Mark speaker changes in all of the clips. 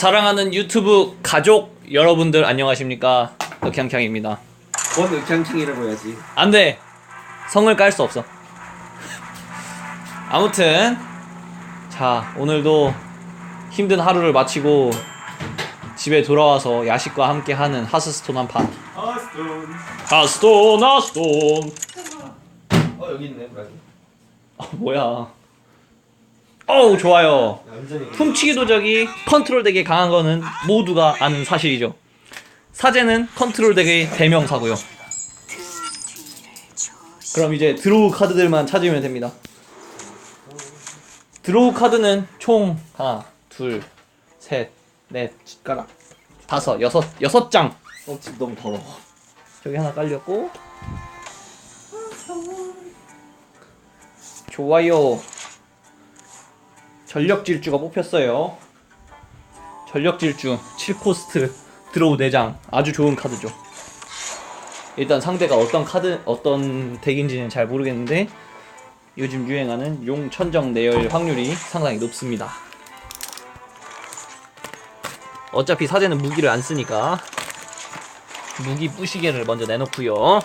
Speaker 1: 사랑하는 유튜브 가족 여러분들 안녕하십니까? 흑향향입니다.
Speaker 2: 원의향창이라고 해야지.
Speaker 1: 안 돼. 성을 깔 수 없어. 아무튼 자 오늘도 힘든 하루를 마치고 집에 돌아와서 야식과 함께 하는 하스스톤 한 판.
Speaker 2: 아스톤.
Speaker 1: 하스톤 하스톤.
Speaker 2: 어 여기 있네 브라질.
Speaker 1: 아 뭐야 어우 좋아요. 훔치기 도적이 컨트롤 덱에 강한 거는 모두가 아는 사실이죠. 사제는 컨트롤 덱의 대명사고요. 그럼 이제 드로우 카드들만 찾으면 됩니다. 드로우 카드는 총 하나, 둘, 셋, 넷,
Speaker 2: 가라.
Speaker 1: 다섯, 여섯, 여섯 장.
Speaker 2: 어 집 너무 더러워.
Speaker 1: 저기 하나 깔렸고. 좋아요. 전력 질주가 뽑혔어요. 전력 질주 7코스트 드로우 4장 아주 좋은 카드죠. 일단 상대가 어떤 카드 어떤 덱인지는 잘 모르겠는데 요즘 유행하는 용 천정 내열 확률이 상당히 높습니다. 어차피 사제는 무기를 안 쓰니까 무기 부시개를 먼저 내놓고요.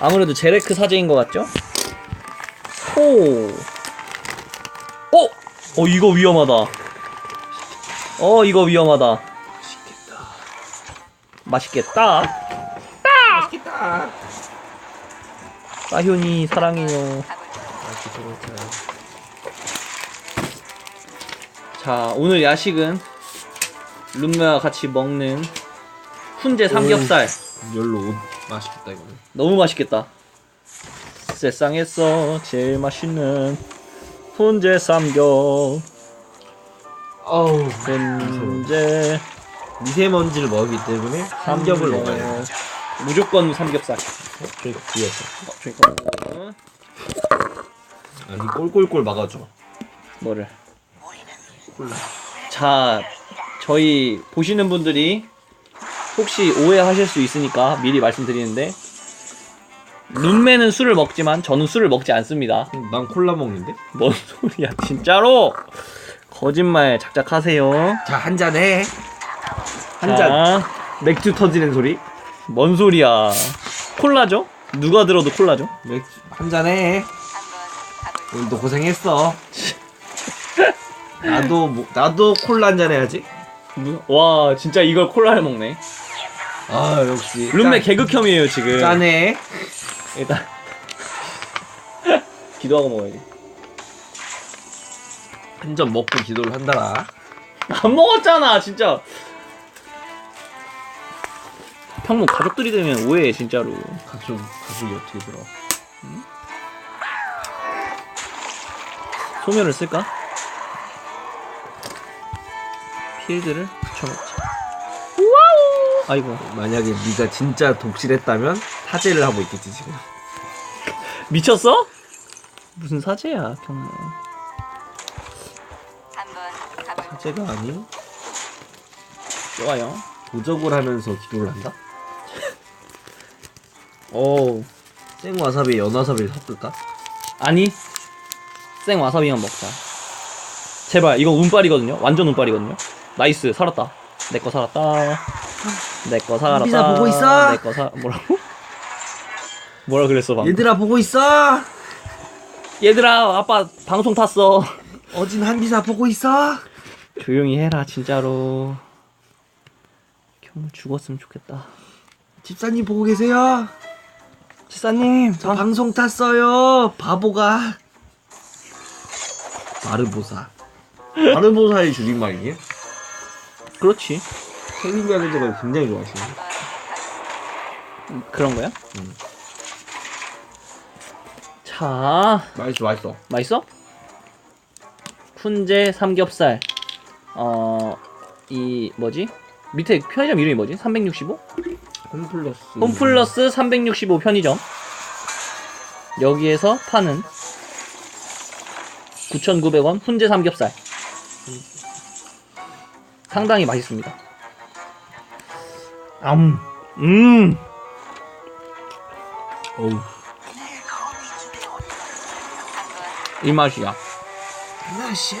Speaker 1: 아무래도 제레크 사제인 것 같죠? 호. 어? 어 이거 위험하다. 어 이거 위험하다. 맛있겠다.
Speaker 2: 맛있겠다.
Speaker 1: 사효니 사랑해요.
Speaker 2: 자
Speaker 1: 오늘 야식은 룸메와 같이 먹는 훈제 삼겹살.
Speaker 2: 열로 옷 맛있겠다 이거는.
Speaker 1: 너무 맛있겠다. 세상에서 제일 맛있는 훈제 삼겹.
Speaker 2: 어우
Speaker 1: 훈제
Speaker 2: 미세먼지를 먹기 때문에 삼겹을 먹어야 돼.
Speaker 1: 무조건 삼겹살.
Speaker 2: 그러니까 뒤에서.
Speaker 1: 어, 잠깐만.
Speaker 2: 아, 이 꼴꼴꼴 막아줘.
Speaker 1: 뭐를? 자, 저희 보시는 분들이 혹시 오해하실 수 있으니까 미리 말씀드리는데 룸메는 술을 먹지만 저는 술을 먹지 않습니다.
Speaker 2: 난 콜라 먹는데?
Speaker 1: 뭔 소리야, 진짜로? 거짓말 작작하세요.
Speaker 2: 자 한 잔 해. 한 잔.
Speaker 1: 자,
Speaker 2: 맥주 터지는 소리.
Speaker 1: 뭔 소리야? 콜라죠? 누가 들어도 콜라죠?
Speaker 2: 맥주 한 잔 해. 오늘도 고생했어. 나도 뭐, 나도 콜라 한 잔 해야지.
Speaker 1: 누- 와, 진짜 이걸 콜라를 먹네.
Speaker 2: 아 역시.
Speaker 1: 룸메
Speaker 2: 짠-
Speaker 1: 개극혐이에요 지금.
Speaker 2: 짠해.
Speaker 1: 일단 기도하고 먹어야지.
Speaker 2: 한잔 먹고 기도를 한다라.
Speaker 1: 안 먹었잖아 진짜. 평범 가족들이 되면 오해해 진짜로.
Speaker 2: 가족 가족이 어떻게 들어?
Speaker 1: 소멸을 쓸까? 필드를 붙여먹자. 아이고
Speaker 2: 만약에 네가 진짜 독실했다면 사죄를 하고 있겠지 지금.
Speaker 1: 미쳤어? 무슨 사제야 평범.
Speaker 2: 사죄가 아닌
Speaker 1: 좋아요.
Speaker 2: 도적을 하면서 기도를 한다?
Speaker 1: 오
Speaker 2: 생 와사비 연 와사비를 섞을까?
Speaker 1: 아니 생 와사비만 먹자. 제발 이거 운빨이거든요. 완전 운빨이거든요. 나이스 살았다. 내 거 살았다. 내거 살았다.
Speaker 2: 한비사 보고 있어?
Speaker 1: 내거 사 뭐라고? 뭐라 그랬어 방금?
Speaker 2: 얘들아 보고 있어.
Speaker 1: 얘들아 아빠 방송 탔어.
Speaker 2: 어진 한비사 보고 있어.
Speaker 1: 조용히 해라 진짜로. 경우 죽었으면 좋겠다.
Speaker 2: 집사님 보고 계세요.
Speaker 1: 지사님
Speaker 2: 저 방송 탔어요. 바보가. 마르보사. 마르보사의 줄임말이에요?
Speaker 1: 그렇지.
Speaker 2: 태민이 아들들을 굉장히 좋아하시네.
Speaker 1: 그런 거야?
Speaker 2: 음.
Speaker 1: 자
Speaker 2: 맛있어, 맛있어.
Speaker 1: 맛있어? 훈제 삼겹살 어 이 뭐지? 밑에 편의점 이름이 뭐지? 365?
Speaker 2: 홈플러스.
Speaker 1: 홈플러스 365 편의점 여기에서 파는 9,900원 훈제 삼겹살 상당히 맛있습니다 암, 음,
Speaker 2: 어우.
Speaker 1: 이 맛이야
Speaker 2: 하나씩.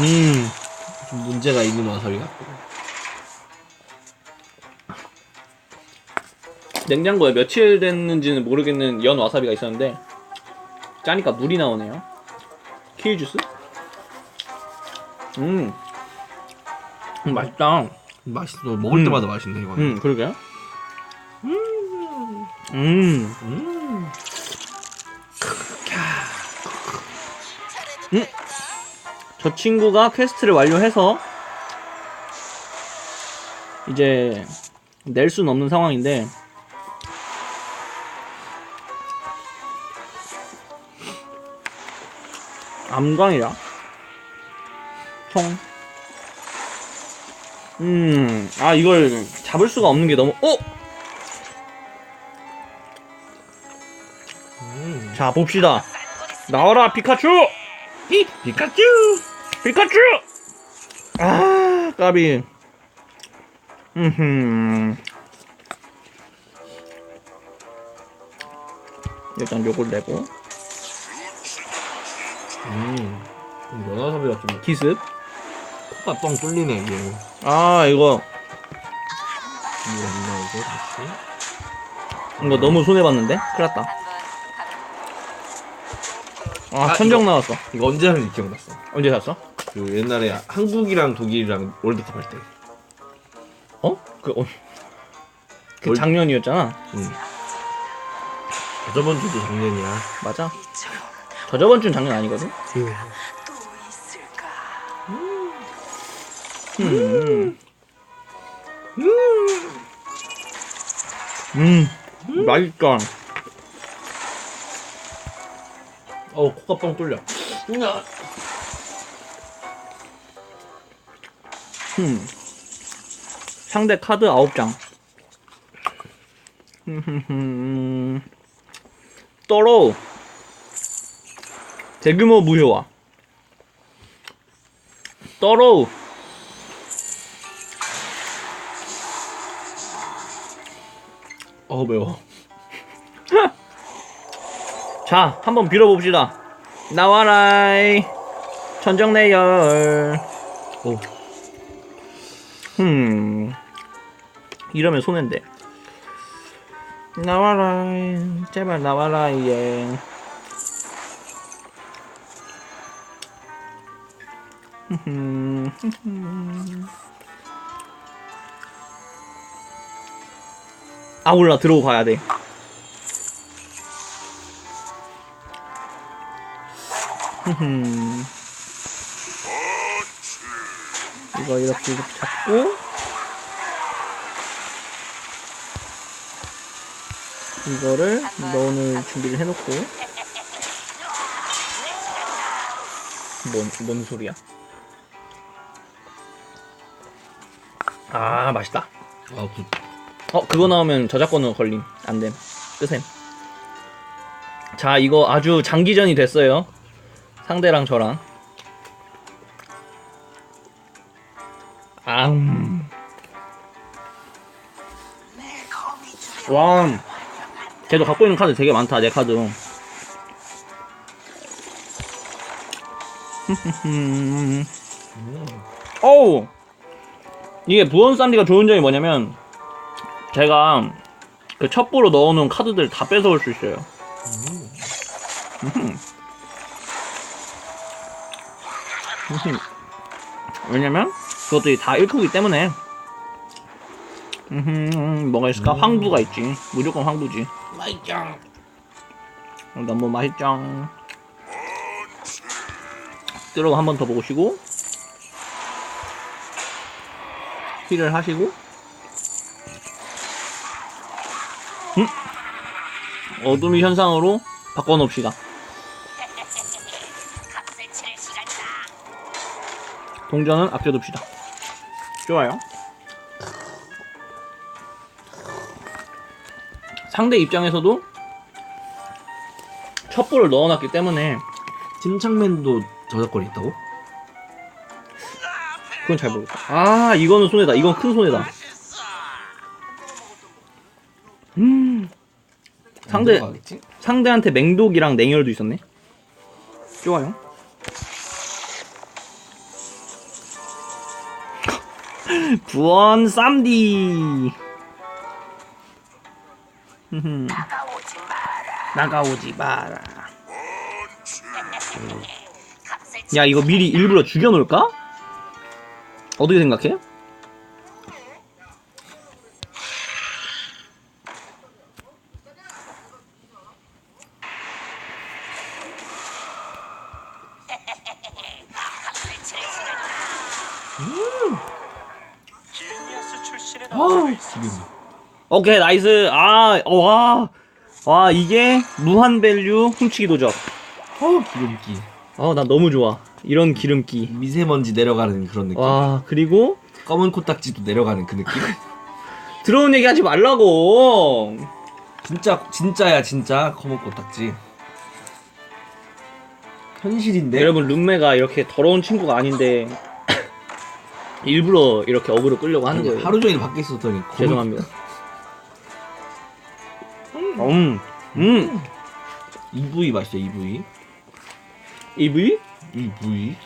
Speaker 2: 음좀 문제가 있는 와사비 같고.
Speaker 1: 냉장고에 며칠 됐는지는 모르겠는 연 와사비가 있었는데 짜니까 물이 나오네요. 키위 주스? 음, 음 맛있다.
Speaker 2: 맛있어. 먹을
Speaker 1: 음.
Speaker 2: 때마다 맛있네 이거 는.
Speaker 1: 음 그러게요. 음, 음,
Speaker 2: 음.
Speaker 1: 저 친구가 퀘스트를 완료해서 이제 낼 수는 없는 상황인데 암광이라 총. 음, 아 이걸 잡을 수가 없는 게 너무 어?
Speaker 2: 음.
Speaker 1: 자 봅시다. 나와라 피카츄!
Speaker 2: 피 피카츄.
Speaker 1: 피카츄! 아, 까비. 음 일단 요걸 내고
Speaker 2: 음. 연화사비가 좀
Speaker 1: 기습.
Speaker 2: 코가 뻥 뚫리네 이게.
Speaker 1: 아, 이거
Speaker 2: 물안 나오고 다시.
Speaker 1: 이거 너무 손해 봤는데. 큰일났다. 아,
Speaker 2: 아,
Speaker 1: 천정
Speaker 2: 이거-
Speaker 1: 나왔어.
Speaker 2: 이거 언제 하는지 기억났어.
Speaker 1: 언제 샀어?
Speaker 2: 그 옛날에 한국이랑 독일이랑 월드컵 할 때.
Speaker 1: 어? 그 어, 그
Speaker 2: 뭘-
Speaker 1: 작년이었잖아.
Speaker 2: 응. 저번 주도 작년이야.
Speaker 1: 맞아. 저 저번 주는 작년 아니거든. 음. 음. 맛있다.
Speaker 2: 어 코가 뻥 뚫려.
Speaker 1: 음. 상대 카드 9장. 음. 떨어. 대규모 무효화. 떨어.
Speaker 2: 어 매워.
Speaker 1: 자, 한번 빌어봅시다. 나와라이. 천정내열.
Speaker 2: 오.
Speaker 1: 음. 이러면 손해인데. 나와라이. 제발 나와라이. 예. 흠흠. 아울라 들어오고 가야 돼. 이거 이렇게 이렇게 잡고 이거를 넣을 준비를 해놓고 뭔, 뭔 소리야? 아 맛있다
Speaker 2: 아 굿.
Speaker 1: 어 그거 나오면 저작권은 걸림. 안됨. 끄셈 자 이거 아주 장기전이 됐어요. 상대랑 저랑. 앙. 와 걔도 갖고 있는 카드 되게 많다 내 카드.
Speaker 2: 음.
Speaker 1: 어우. 이게 부원 싼디가 좋은 점이 뭐냐면 제가 그 첩보로 넣어놓은 카드들 다 뺏어올 수 있어요. 음흠. 왜냐면 그것들이 다 1쿠기 때문에 음흠, 뭐가 있을까?
Speaker 2: 음.
Speaker 1: 황부가 있지 무조건 황부지
Speaker 2: 맛있죠.
Speaker 1: 너무 맛있죠 들어가 한번 더 보시고 힐을 하시고 음? 어둠의 현상으로 바꿔놓읍시다 동전은 아껴둡시다 좋아요 상대 입장에서도 첩보를 넣어놨기 때문에
Speaker 2: 팀창맨도 저작권이 있다고?
Speaker 1: 그건 잘 모르겠다. 아, 이거는 손해다. 이건 큰 손해다. 상대,
Speaker 2: 언제가 하겠지?
Speaker 1: 상대한테 맹독이랑 냉혈도 있었네. 좋아요. 부원 쌈디. 흠흠. 나가오지 마라. 야 이거 미리 일부러 죽여놓을까? 어떻게 생각해?
Speaker 3: 아
Speaker 2: 지금
Speaker 1: 오케이 나이스. 아와. 와 이게 무한 밸류 훔치기 도적
Speaker 2: 어 기름기.
Speaker 1: 아나 너무 좋아. 이런 기름기.
Speaker 2: 미세먼지 내려가는 그런 느낌.
Speaker 1: 와 그리고
Speaker 2: 검은 코딱지도 내려가는 그 느낌?
Speaker 1: 들어온 얘기 하지 말라고.
Speaker 2: 진짜 진짜야 진짜. 검은 코딱지. 현실인데?
Speaker 1: 여러분 룸메가 이렇게 더러운 친구가 아닌데 일부러 이렇게 어그로 끌려고 하는 거예요.
Speaker 2: 하루 종일 밖에 있었더니 검은-
Speaker 1: 죄송합니다. 음, 음,
Speaker 2: EV 맛있어 EV
Speaker 1: EV?
Speaker 2: EV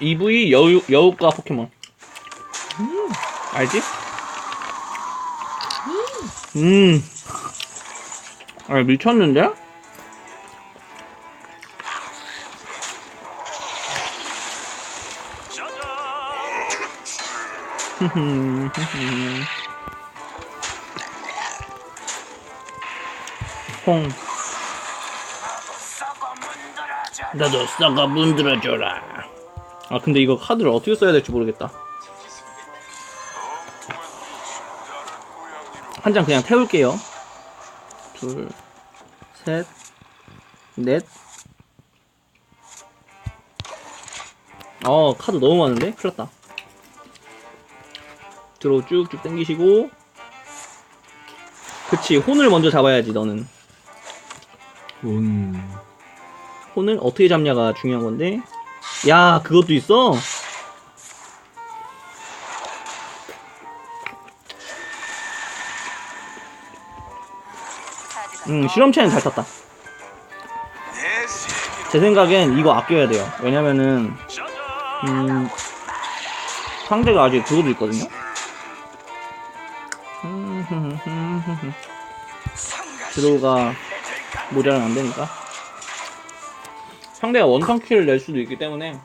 Speaker 1: EV 여우, 여우가 포켓몬. 알지? 음, 아 미쳤는데? 콩. 나도 썩어 문드러줘라. 아 근데 이거 카드를 어떻게 써야 될지 모르겠다. 한 장 그냥 태울게요. 둘, 셋, 넷. 어 카드 너무 많은데? 큰일 났다. 들어 쭉쭉 당기시고. 그치 혼을 먼저 잡아야지 너는.
Speaker 2: 온
Speaker 1: 혼을 어떻게 잡냐가 중요한 건데. 야, 그것도 있어? 음, 실험체는 잘 탔다. 제 생각엔 이거 아껴야 돼요. 왜냐면은, 음, 상대가 아직 그것도 있거든요. 드로우가 모자라면 안 되니까. 상대가 원턴 킬을 낼 수도 있기 때문에.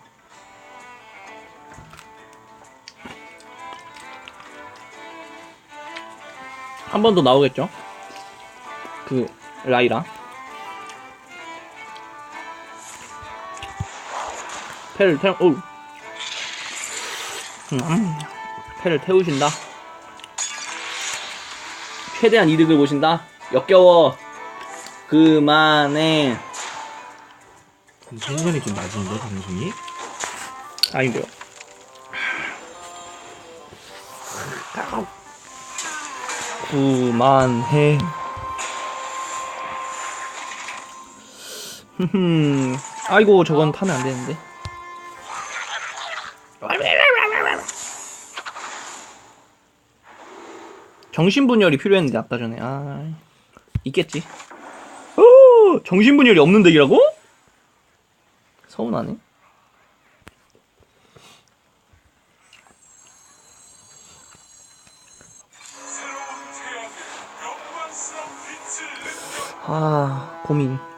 Speaker 1: 한 번 더 나오겠죠? 그 라이라 패를 태우 오. 음, 패를 태우신다. 최대한 이득을 보신다 역겨워 그만해
Speaker 2: 텐션이 좀 낮은데 방송이
Speaker 1: 아닌데요. 그만해. 아이고 저건 타면 안 되는데. 정신분열이 필요했는데 아까 전에 아 있겠지. 오 정신분열이 없는 덱이라고? 서운하네. 아 고민.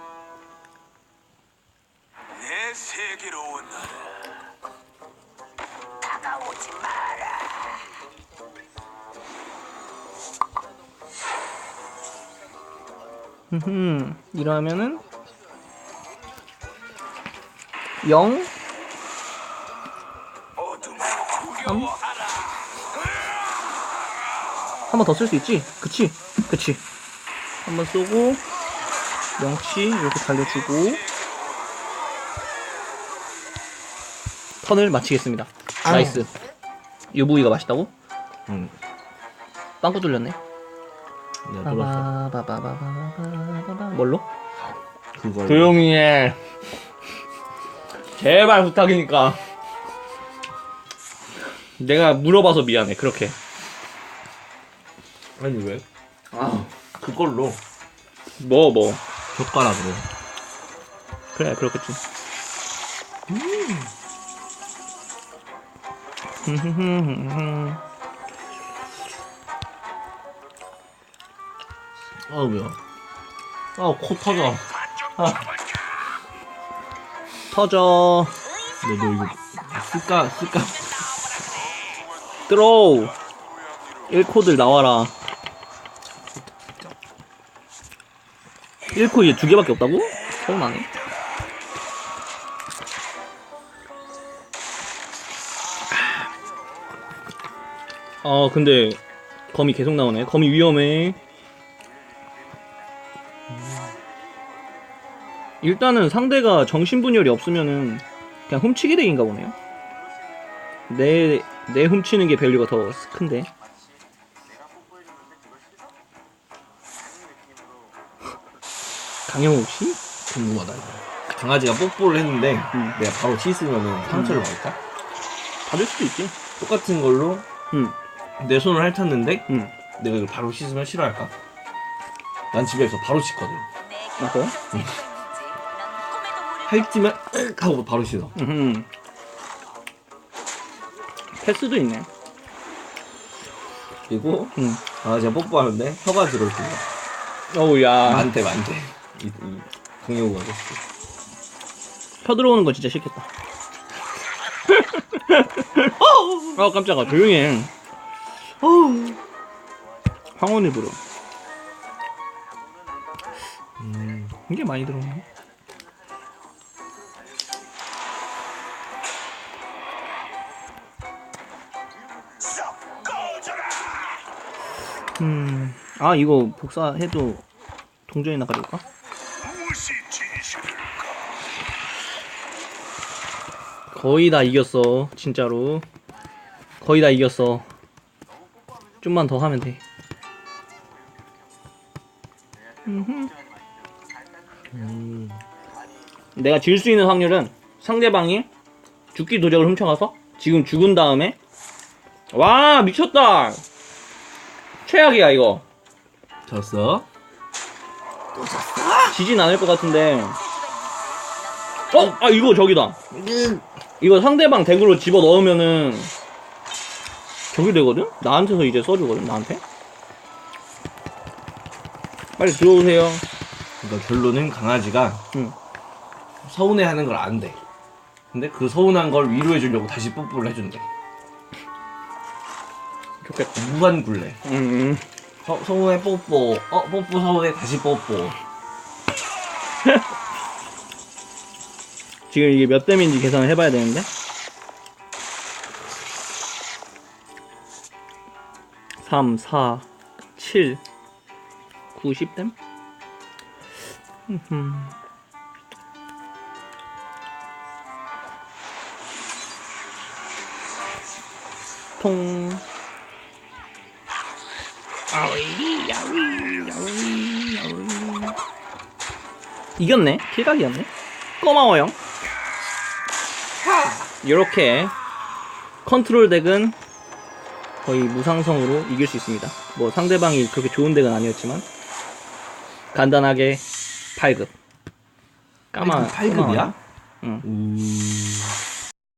Speaker 1: 흠 이러면은 0
Speaker 3: 어둠을
Speaker 1: 3
Speaker 3: 두려워하라.
Speaker 1: 한번 더 쓸 수 있지? 그치? 그치 한 번 쏘고 명치 이렇게 달려주고 턴을 마치겠습니다
Speaker 2: 아유.
Speaker 1: 나이스 유부이가 맛있다고?
Speaker 2: 응
Speaker 1: 빵꾸 뚫렸네 바바바바바바바바바 뭘로?
Speaker 2: 그걸
Speaker 1: 조용히 해 제발 부탁이니까 내가 물어봐서 미안해 그렇게
Speaker 2: 아니 왜
Speaker 1: 아
Speaker 2: 그걸로
Speaker 1: 뭐 뭐.
Speaker 2: 젓가락으로.
Speaker 1: 그래 그렇겠지.
Speaker 2: 아 뭐야? 아코 터져.
Speaker 1: 터져.
Speaker 2: 너너 이거 쓸까 쓸까?
Speaker 1: 들어오. 1코들 나와라. 1코 이제 두 개밖에 없다고? 서운하네. 아 근데 거미 계속 나오네. 거미 위험해. 일단은 상대가 정신분열이 없으면은 그냥 훔치기 덱인가 보네요. 내, 내 훔치는 게 밸류가 더 큰데. 강영욱 씨?
Speaker 2: 궁금하다 이거. 강아지가 뽀뽀를 했는데
Speaker 1: 음.
Speaker 2: 내가 바로 씻으면 상처를 받을까?
Speaker 1: 받을 수도 있지.
Speaker 2: 똑같은 걸로
Speaker 1: 응,
Speaker 2: 내 손을 핥았는데
Speaker 1: 응.
Speaker 2: 내가 이걸 바로 씻으면 싫어할까? 난 집에서 바로 씻거든.
Speaker 1: 아, 그래?
Speaker 2: 으악 하고 바로 씻어.
Speaker 1: 음. 패스도 있네.
Speaker 2: 그리고
Speaker 1: 응.
Speaker 2: 강아지가 뽀뽀하는데 혀가 들어올 때
Speaker 1: 어우, 야.
Speaker 2: 많대 많대. 이, 이 강영우 아저씨.
Speaker 1: 혀 들어오는 거 진짜 싫겠다. 아, 깜짝아. 조용히 해. 황혼을 부르.
Speaker 2: 음.
Speaker 1: 이게 많이 들어오네. 음, 아 이거 복사해도 동전이나 가져올까? 거의 다 이겼어, 진짜로. 거의 다 이겼어. 좀만 더 하면 돼.
Speaker 2: 음.
Speaker 1: 내가 질 수 있는 확률은 상대방이 죽기 도적을 훔쳐가서 지금 죽은 다음에 와 미쳤다 최악이야 이거
Speaker 2: 졌어.
Speaker 1: 지진 않을 것 같은데 어? 아 이거 저기다 이거 상대방 덱으로 집어 넣으면은 저기 되거든? 나한테서 이제 써주거든 나한테 빨리 들어오세요
Speaker 2: 그러니까 결론은 강아지가
Speaker 1: 응.
Speaker 2: 서운해하는 걸 안 돼. 근데 그 서운한 걸 위로해 주려고 다시 뽀뽀를 해준대.
Speaker 1: 좋겠다
Speaker 2: 무한 굴레.
Speaker 1: 음,
Speaker 2: 서, 서운해 뽀뽀. 어 뽀뽀 서운해 다시 뽀뽀.
Speaker 1: 지금 이게 몇 댐인지 계산을 해봐야 되는데 3, 4, 7, 9, 10댐? 통 아위 야위 야위 야위. 이겼네. 킬각이었네. 고마워요. 이렇게 컨트롤 덱은 거의 무상성으로 이길 수 있습니다. 뭐 상대방이 그렇게 좋은 덱은 아니었지만 간단하게 8급. 까마
Speaker 2: 8급이야?
Speaker 1: 응.
Speaker 2: 음.